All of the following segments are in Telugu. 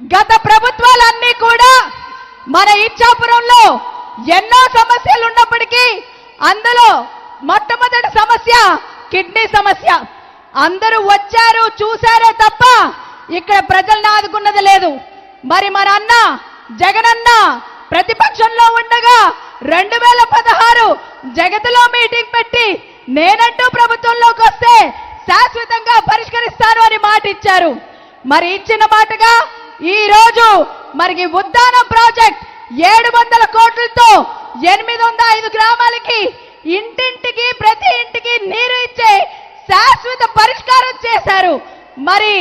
గత ప్రభుత్వాలన్నీ కూడా మన ఇచ్చాపురంలో ఎన్నో సమస్యలు ఉన్నప్పటికీ అందులో మొట్టమొదటి సమస్య కిడ్నీ సమస్య. అందరూ వచ్చారు చూశారే తప్ప ఇక్కడ ప్రజల్ని ఆదుకున్నది లేదు. మరి మన అన్న జగనన్న ప్రతిపక్షంలో ఉండగా రెండు వేల పదహారు జగతిలో మీటింగ్ పెట్టి నేనంటూ ప్రభుత్వంలోకి వస్తే శాశ్వతంగా పరిష్కరిస్తాను అని మాట ఇచ్చారు మరి ఇచ్చిన మాటగా ఈ రోజు మరి ఉద్దానం ప్రాజెక్ట్ ఏడు వందల కోట్లతో ఎనిమిది వందల ఐదు గ్రామాలకి ఇంటింటికి ప్రతి ఇంటికి నీరు ఇచ్చే శాశ్వత పరిష్కారం చేశారు. మరి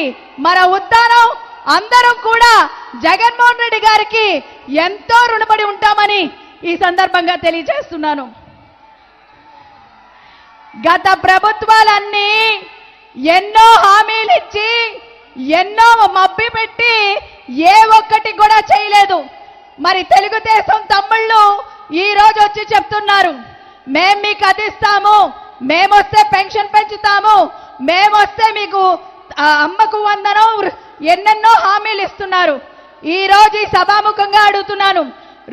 మన ఉద్దానం అందరం కూడా జగన్మోహన్ రెడ్డి గారికి ఎంతో రుణపడి ఉంటామని ఈ సందర్భంగా తెలియజేస్తున్నాను. గత ప్రభుత్వాలన్నీ ఎన్నో హామీలు ఇచ్చి ఎన్నో మబ్బి పెట్టి ఏ ఒక్కటి కూడా చేయలేదు. మరి తెలుగుదేశం తమ్ముళ్ళు ఈ రోజు వచ్చి చెప్తున్నారు మేం మీకు అది ఇస్తాము మేమొస్తే పెన్షన్ పెంచుతాము మేమొస్తే మీకు ఆ, అమ్మకు వందనం ఎన్నెన్నో హామీలు ఇస్తున్నారు. ఈ రోజు సభాముఖంగా అడుగుతున్నాను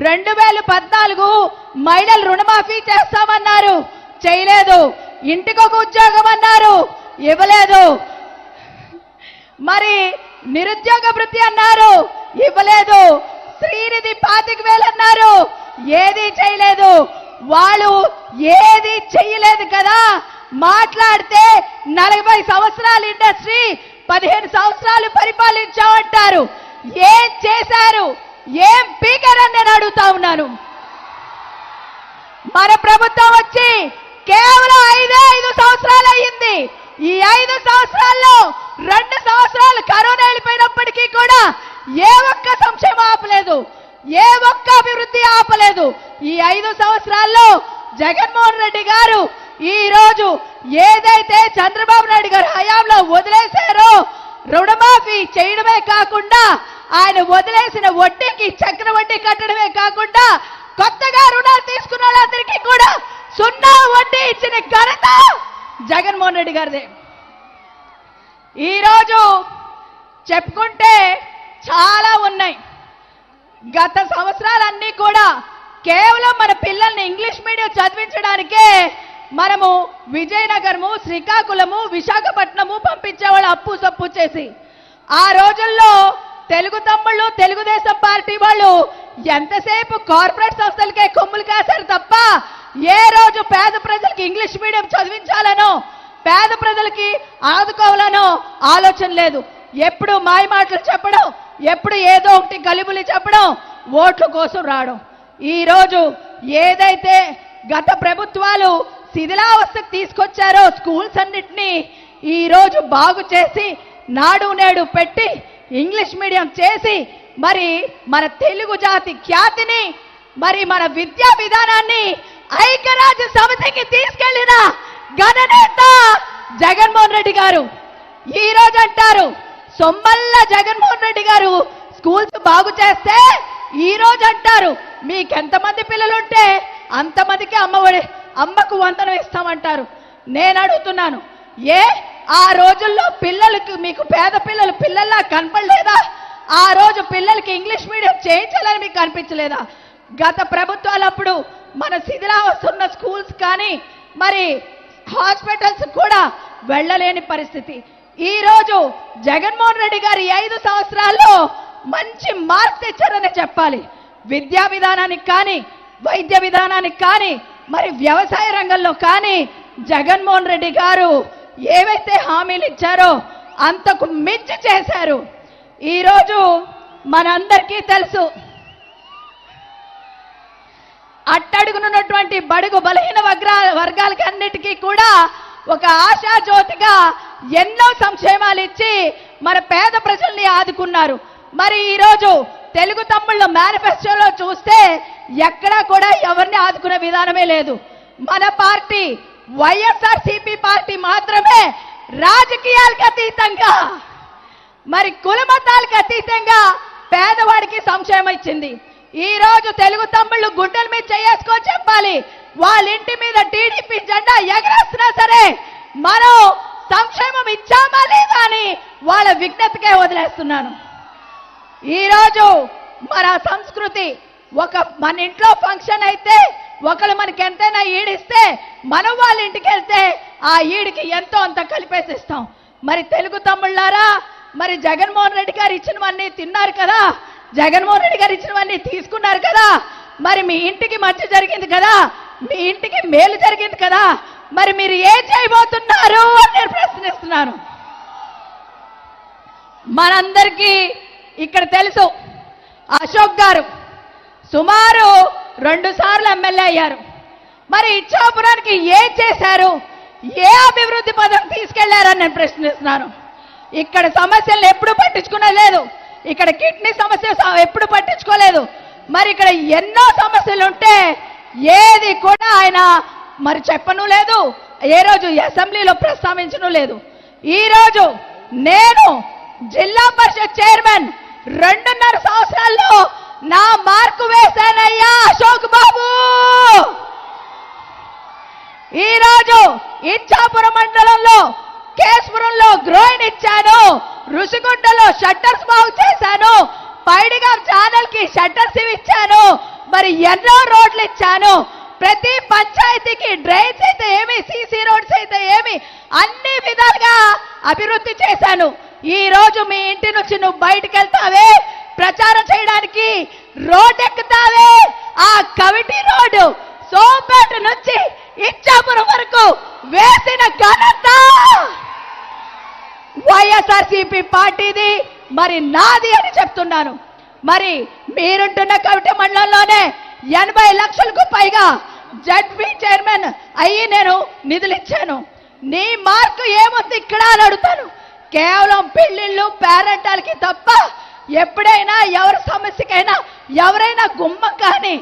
రెండు వేల పద్నాలుగు మహిళలు రుణమాఫీ చేస్తామన్నారు చేయలేదు. ఇంటికి ఒక ఉద్యోగం అన్నారు ఇవ్వలేదు. మరి నిరుద్యోగ వృత్తి అన్నారు ఇవ్వలేదు. శ్రీనిధి పాతిక వేలు అన్నారు ఏది చేయలేదు. వాళ్ళు ఏది చెయ్యలేదు కదా? మాట్లాడితే నలభై సంవత్సరాలు ఇండస్ట్రీ పదిహేను సంవత్సరాలు పరిపాలించామంటారు ఏం చేశారు? ఏం పీకరని నేను అడుగుతా ఉన్నాను. మన ప్రభుత్వం వచ్చి కేవలం ఐదే ఐదు సంవత్సరాలు అయ్యింది. ఈ ఐదు సంవత్సరాల్లో రెండు సంవత్సరాలు కరోనా వెళ్ళిపోయినప్పటికీ కూడా ఏ ఒక్క సంక్షేమం ఆపలేదు. ఏ ఒక్క అభివృద్ధి ఆపలేదు. ఈ ఐదు సంవత్సరాల్లో జగన్మోహన్ రెడ్డి గారు ఈ రోజు ఏదైతే చంద్రబాబు నాయుడు గారు హయాంలో వదిలేశారో రుణమాఫీ చేయడమే కాకుండా ఆయన వదిలేసిన వడ్డీకి చక్ర వడ్డీ కట్టడమే కాకుండా కొత్తగా రుణాలు తీసుకున్న వాళ్ళందరికీ కూడా సున్నా వడ్డీ ఇచ్చిన గారిదే. ఈరోజు చెప్పుకుంటే చాలా ఉన్నాయి. గత సంవత్సరాలన్నీ కూడా కేవలం మన పిల్లల్ని ఇంగ్లీష్ మీడియం చదివించడానికే మనము విజయనగరము శ్రీకాకుళము విశాఖపట్నము పంపించేవాళ్ళు అప్పు సప్పు చేసి ఆ రోజుల్లో తెలుగు తమ్ముళ్ళు తెలుగుదేశం పార్టీ వాళ్ళు ఎంతసేపు కార్పొరేట్ సంస్థలకే కొమ్ములు కాశారు తప్ప ఏ రోజు పేద ప్రజలకు ఇంగ్లీష్ మీడియం చదివించాలనో పేద ప్రజలకి ఆదుకోవాలనో ఆలోచన లేదు. ఎప్పుడు మాయ మాటలు చెప్పడం ఎప్పుడు ఏదో ఒకటి గలిబులి చెప్పడం ఓట్ల కోసం రావడం. ఈరోజు ఏదైతే గత ప్రభుత్వాలు శిథిలావస్థకు తీసుకొచ్చారో స్కూల్స్ అన్నిటినీ ఈరోజు బాగు చేసి నాడు నేడు పెట్టి ఇంగ్లీష్ మీడియం చేసి మరి మన తెలుగు జాతి ఖ్యాతిని మరి మన విద్యా విధానాన్ని ఐక్యరాజ్య సమితికి తీసుకెళ్ళిన గణనేత జగన్మోహన్ రెడ్డి గారు. ఈ రోజు అంటారు సొమ్మల్ల జగన్మోహన్ రెడ్డి గారు స్కూల్స్ బాగు చేస్తే ఈ రోజు అంటారు మీకెంతమంది పిల్లలుంటే అంతమందికి అమ్మఒడి అమ్మకు వందనం ఇస్తామంటారు. నేను అడుగుతున్నాను ఏ ఆ రోజుల్లో పిల్లలకు మీకు పేద పిల్లలు పిల్లల్లా కనపడలేదా? ఆ రోజు పిల్లలకి ఇంగ్లీష్ మీడియం చేయించాలని మీకు కనిపించలేదా గత ప్రభుత్వాలప్పుడు మన శిథిలావస్తున్న స్కూల్స్ కానీ మరి హాస్పిటల్స్ కూడా వెళ్ళలేని పరిస్థితి. ఈ రోజు జగన్మోహన్ రెడ్డి గారి ఐదు సంవత్సరాల్లో మంచి మార్పు తెచ్చారని చెప్పాలి. విద్యా విధానానికి కానీ వైద్య విధానానికి కానీ మరి వ్యవసాయ రంగంలో కానీ జగన్మోహన్ రెడ్డి గారు ఏవైతే హామీలు ఇచ్చారో అంతకు మించి చేశారు. ఈరోజు మనందరికీ తెలుసు అట్టడుగునున్నటువంటి బడుగు బలహీన వర్గా వర్గాలకి కూడా ఒక ఆశా జ్యోతిగా ఎన్నో సంక్షేమాలు ఇచ్చి మన పేద ప్రజల్ని ఆదుకున్నారు. మరి ఈరోజు తెలుగు తమ్ముళ్ళ మేనిఫెస్టోలో చూస్తే ఎక్కడా కూడా ఎవరిని ఆదుకునే విధానమే లేదు. మన పార్టీ వైఎస్ఆర్ పార్టీ మాత్రమే రాజకీయాలకు అతీతంగా మరి కులమతాలకు అతీతంగా పేదవాడికి సంక్షేమం ఇచ్చింది. ఈ రోజు తెలుగు తమ్ముళ్ళు గుండెల మీద చేసుకొని చెప్పాలి. వాళ్ళ ఇంటి మీద టీడీపీ జెండా ఎగరేస్తున్నా సరే మనం సంక్షేమం ఇచ్చామా లేదా అని వాళ్ళ విజ్ఞతకే వదిలేస్తున్నాను. ఈరోజు మన సంస్కృతి ఒక మన ఇంట్లో ఫంక్షన్ అయితే ఒకరు మనకి ఎంతైనా ఈడిస్తే మనం వాళ్ళ ఇంటికి వెళ్తే ఆ ఈడికి ఎంతో అంత కలిపేసిస్తాం. మరి తెలుగు తమ్ముళ్ళారా? మరి జగన్మోహన్ రెడ్డి గారు ఇచ్చినవన్నీ తిన్నారు కదా? జగన్మోహన్ రెడ్డి గారు ఇచ్చినవన్నీ తీసుకున్నారు కదా. మరి మీ ఇంటికి మంచి జరిగింది కదా. మీ ఇంటికి మేలు జరిగింది కదా. మరి మీరు ఏం చేయబోతున్నారు అని నేను ప్రశ్నిస్తున్నాను. మనందరికీ ఇక్కడ తెలుసు అశోక్ గారు సుమారు రెండు సార్లు ఎమ్మెల్యే అయ్యారు. మరి ఇచ్చాపురానికి ఏం చేశారు? ఏ అభివృద్ధి పదం తీసుకెళ్ళారని నేను ప్రశ్నిస్తున్నాను. ఇక్కడ సమస్యలను ఎప్పుడు పట్టించుకునేది లేదు. ఇక్కడ కిడ్నీ సమస్య ఎప్పుడు పట్టించుకోలేదు. మరి ఇక్కడ ఎన్నో సమస్యలు ఉంటే ఏది కూడా ఆయన మరి చెప్పను లేదు. ఏ రోజు అసెంబ్లీలో ప్రస్తావించను లేదు. ఈరోజు నేను జిల్లా పరిషత్ చైర్మన్ రెండున్నర సంవత్సరాల్లో నా మార్కు వేశానయ్యా అశోక్ బాబు! ఈ రోజు ఇచ్చాపురం మండలంలో కేశపురంలో గ్రోయిన్ ఇచ్చాను. ఋషిగుంటలో షట్టర్స్ బాగు చేశాను. పైడిగా ఛానల్కి షట్టర్స్ ఇచ్చాను. మరి ఎన్నో రోడ్లు ఇచ్చాను. ప్రతి పంచాయతీకి డ్రైన్స్ అయితే ఏమి సీసీ రోడ్స్ అయితే ఏమి అన్ని విధాలుగా అభివృద్ధి చేశాను. ఈ రోజు మీ ఇంటి నుంచి నువ్వు బయటికి వెళ్తావే ప్రచారం చేయడానికి రోడ్ ఎక్కుతావే. ఆ కవిటి రోడ్డు సోంపేట నుంచి ఇచ్చాపురం వరకు వేసిన ఘనత. వైఎస్ఆర్సీపీ పార్టీది. మరి నాది అని చెప్తున్నాను. మరి మీరుంటున్న కవిట మండలంలోనే ఎనభై లక్షలకు పైగా జడ్పీ చైర్మన్ అయ్యి నేను నిధులు ఇచ్చాను నీ మార్కు ఏముంది ఇక్కడ అని అడుగుతాను. కేవలం పెళ్ళిళ్ళు పేరెంటాలకి తప్ప ఎప్పుడైనా ఎవరి సమస్యకైనా ఎవరైనా గుమ్మం కానీ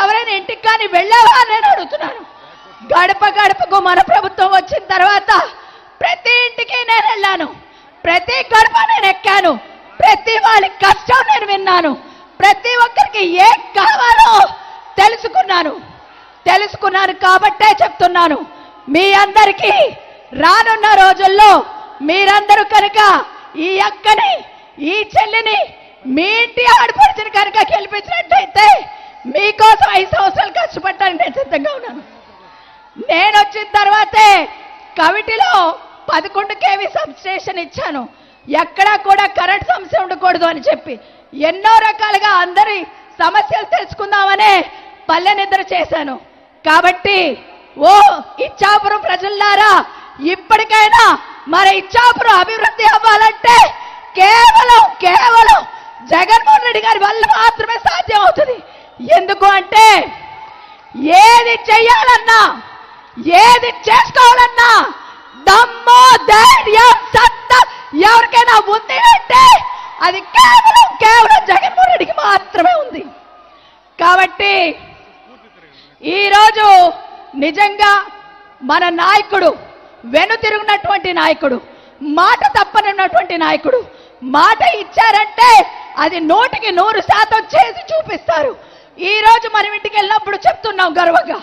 ఎవరైనా ఇంటికి కానీ వెళ్ళావా నేను అడుగుతున్నాను. గడప గడపకు మన ప్రభుత్వం వచ్చిన తర్వాత ప్రతి ఇంటికి నేను వెళ్ళాను. ప్రతి గడప నేను ఎక్కాను. ప్రతి వాళ్ళ కష్టం నేను విన్నాను. ప్రతి ఒక్కరికి ఏం కావాలో తెలుసుకున్నాను. తెలుసుకున్నాను కాబట్టే చెప్తున్నాను. మీ అందరికీ రానున్న రోజుల్లో మీరందరూ కనుక ఈ అక్కని ఈ చెల్లిని మీ ఇంటి ఆడపడిచిన కనుక గెలిపించినట్టయితే మీకోసం ఐదు సంవత్సరాలు కష్టపడటానికి నేను సిద్ధంగా ఉన్నాను. నేను వచ్చిన తర్వాతే కవిటిలో పదకొండు కేవీ సబ్స్టేషన్ ఇచ్చాను. ఎక్కడా కూడా కరెంట్ సమస్య ఉండకూడదు అని చెప్పి ఎన్నో రకాలుగా అందరి సమస్యలు తెలుసుకుందామనే పల్లె నిద్ర చేశాను. కాబట్టి ఓ ఇచ్చాపురం ప్రజలారా ఇప్పటికైనా మరి ఇచ్చాపురం అభివృద్ధి అవ్వాలంటే కేవలం కేవలం జగన్మోహన్ రెడ్డి గారి వల్ల మాత్రమే సాధ్యం అవుతుంది. ఎందుకు అంటే ఏది చెయ్యాలన్నా ఏది చేసుకోవాలన్నా దమ్ము ధైర్యం సత్త ఎవరికైనా ఉంది అంటే అది కేవలం కేవలం జగన్మోహన్ రెడ్డికి మాత్రమే ఉంది. కాబట్టి ఈరోజు నిజంగా మన నాయకుడు వెనుతిరుగునటువంటి నాయకుడు మాట తప్పనున్నటువంటి నాయకుడు మాట ఇచ్చారంటే అది నూటికి నూరు శాతం చేసి చూపిస్తారు. ఈ రోజు మనం ఇంటికి వెళ్ళినప్పుడు చెప్తున్నాం గర్వంగా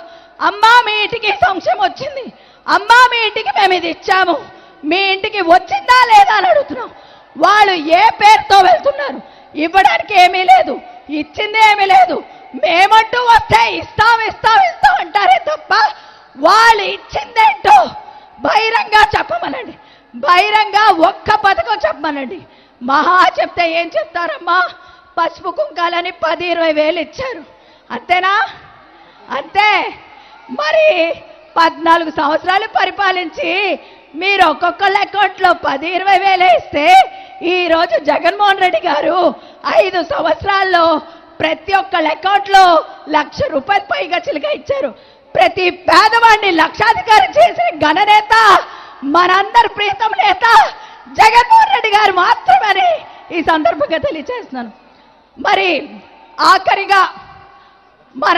అమ్మా మీ ఇంటికి సంశయం వచ్చింది. అమ్మా మీ ఇంటికి మేము ఇది ఇచ్చాము. మీ ఇంటికి వచ్చిందా లేదా అని అడుగుతున్నాం. వాళ్ళు ఏ పేరుతో వెళ్తున్నారు? ఇవ్వడానికి ఏమీ లేదు. ఇచ్చింది ఏమీ లేదు. మేమంటూ వస్తే ఇస్తాం ఇస్తాం ఇస్తాం అంటారే తప్ప వాళ్ళు ఇచ్చిందేంటో బహిరంగ చెప్పమనండి. బహిరంగ ఒక్క పథకం చెప్పమనండి. మహా చెప్తే ఏం చెప్తారమ్మా? పసుపు కుంకాలని పది ఇరవై వేలు ఇచ్చారు. అంతేనా? అంతే. మరి పద్నాలుగు సంవత్సరాలు పరిపాలించి మీరు ఒక్కొక్కళ్ళ అకౌంట్లో పది ఇరవై వేలు ఇస్తే ఈరోజు జగన్మోహన్ రెడ్డి గారు ఐదు సంవత్సరాల్లో ప్రతి ఒక్కళ్ళ అకౌంట్లో లక్ష రూపాయలు పైగా చిలుక ఇచ్చారు. ప్రతి పేదవాడిని లక్షాధికారి చేసిన ఘననేత మనందరి ప్రీతం నేత జగన్మోహన్ రెడ్డి గారు మాత్రమని ఈ సందర్భంగా తెలియజేస్తున్నాను మరి ఆఖరిగా మన